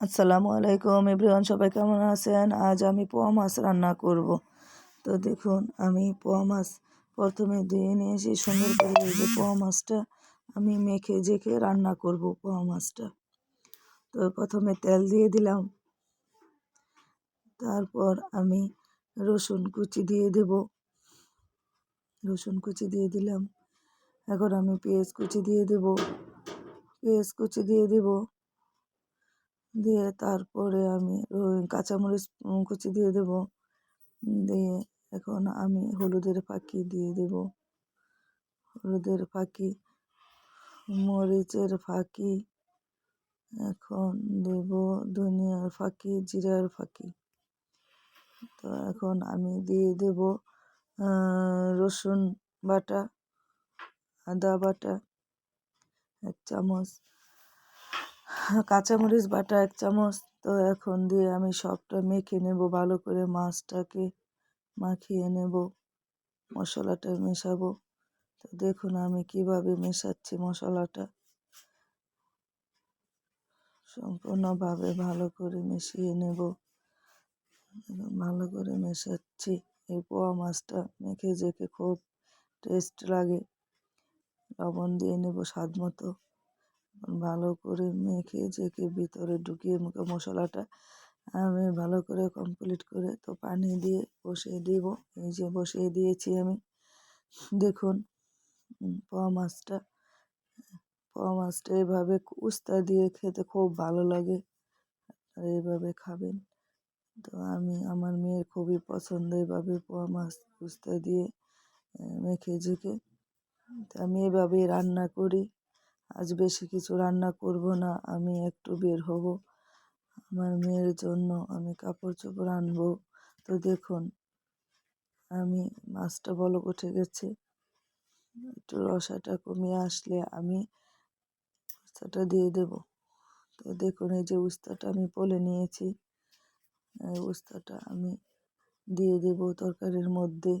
আসসালামু আলাইকুম এভরিওয়ান, সবাই কেমন আছেন? আজ আমি পোয়া মাছ রান্না করব। তো দেখুন, আমি পোয়া মাছ প্রথমে ধুয়ে নিয়ে এসে সুন্দর করে এই যে পোয়া মাছটা আমি মেখে জেখে রান্না করব পোয়া মাছটা। তো প্রথমে তেল দিয়ে দিলাম। তারপর আমি রসুন কুচি দিয়ে দেব। রসুন কুচি দিয়ে দিলাম। এখন আমি পেঁয়াজ কুচি দিয়ে দেব। পেঁয়াজ কুচি দিয়ে দেবো। দিয়ে তারপরে আমি কাঁচামরিচ কুচি দিয়ে দেব। দিয়ে এখন আমি হলুদের ফাঁকি দিয়ে দেব। হলুদের ফাঁকি, মরিচের ফাঁকি, এখন দেব ধনিয়ার ফাঁকি, জিরার ফাঁকি। তো এখন আমি দিয়ে দেব রসুন বাটা, আদা বাটা, এক চামচ কাঁচামরিচ বাটা এক চামচ। তো এখন দিয়ে আমি সবটা মেখে নেব, ভালো করে মাছটাকে মাখিয়ে নেব, মশলাটা মেশাবো। তো দেখুন আমি কীভাবে মেশাচ্ছি মশলাটা। সম্পূর্ণভাবে ভালো করে মিশিয়ে নেব। ভালো করে মেশাচ্ছি। এই পোয়া মাছটা মেখে জেখে খুব টেস্ট লাগে। লবণ দিয়ে নেব স্বাদ মতো। ভালো করে মেখে জেকে ভিতরে ঢুকিয়ে মুখে মশলাটা আমি ভালো করে কমপ্লিট করে তো পানি দিয়ে বসিয়ে দিব। এই যে বসিয়ে দিয়েছি আমি। দেখুন, পোয়া মাছটা পোয়া মাছটা এভাবে উস্তা দিয়ে খেতে খুব ভালো লাগে। আর এইভাবে খাবেন। তো আমি, আমার মেয়ের খুবই পছন্দ এভাবে পোয়া মাছ উস্তা দিয়ে মেখে ঝেঁকে। আমি এভাবেই রান্না করি। আজ বেশি কিছু রান্না করব না, আমি একটু বের হব। আমার মেয়ের জন্য আমি কাপড় চোপড় আনব। তো দেখুন, আমি মাছটা বলক উঠে গেছে। একটু রসাটা কমিয়ে আসলে আমি উস্তাটা দিয়ে দেব। তো দেখুন, এই যে উস্তাটা আমি পলে নিয়েছি, এই উস্তাটা আমি দিয়ে দেব তরকারির মধ্যে।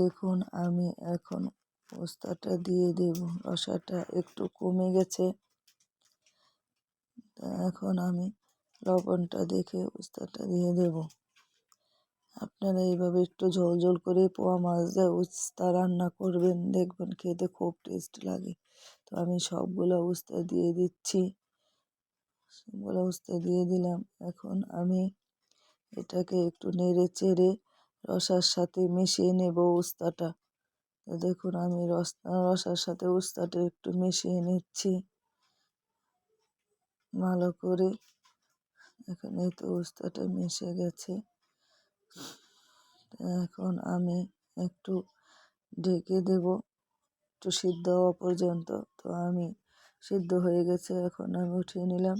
দেখুন, আমি এখন পোস্তাটা দিয়ে দেব। রসাটা একটু কমে গেছে। এখন আমি লবণটা দেখে উস্তাটা দিয়ে দেব। আপনারা এইভাবে একটু ঝোল ঝোল করে পোয়া মাছ দিয়ে উস্তা রান্না করবেন। দেখবেন খেতে খুব টেস্ট লাগে। তো আমি সবগুলো উস্তা দিয়ে দিচ্ছি। সবগুলো উস্তা দিয়ে দিলাম। এখন আমি এটাকে একটু নেড়ে চেড়ে রসার সাথে মিশিয়ে নেব উস্তাটা। তো দেখুন, আমি রস, রসার সাথে উস্তাটা একটু মিশিয়ে নিচ্ছি। ভালো করে। এখন এখানে তো উস্তাটা মিশে গেছে। এখন আমি একটু ঢেকে দেব। একটু সিদ্ধ হওয়া পর্যন্ত। তো আমি সিদ্ধ হয়ে গেছে, এখন আমি উঠিয়ে নিলাম।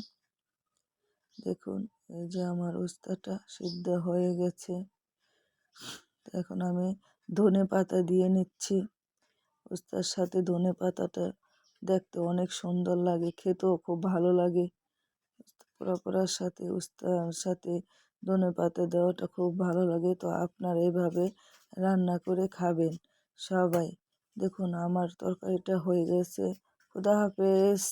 দেখুন, এই যে আমার উস্তাটা সিদ্ধ হয়ে গেছে। এখন আমি ধনে পাতা দিয়ে নিচ্ছি। উস্তার সাথে ধনে পাতাটা দেখতে অনেক সুন্দর লাগে, খেতেও খুব ভালো লাগে। পোড়া সাথে উস্তার সাথে ধনে পাতা দেওয়াটা খুব ভালো লাগে। তো আপনারা এভাবে রান্না করে খাবেন সবাই। দেখুন, আমার তরকারিটা হয়ে গেছে। খুদা হাফেজ।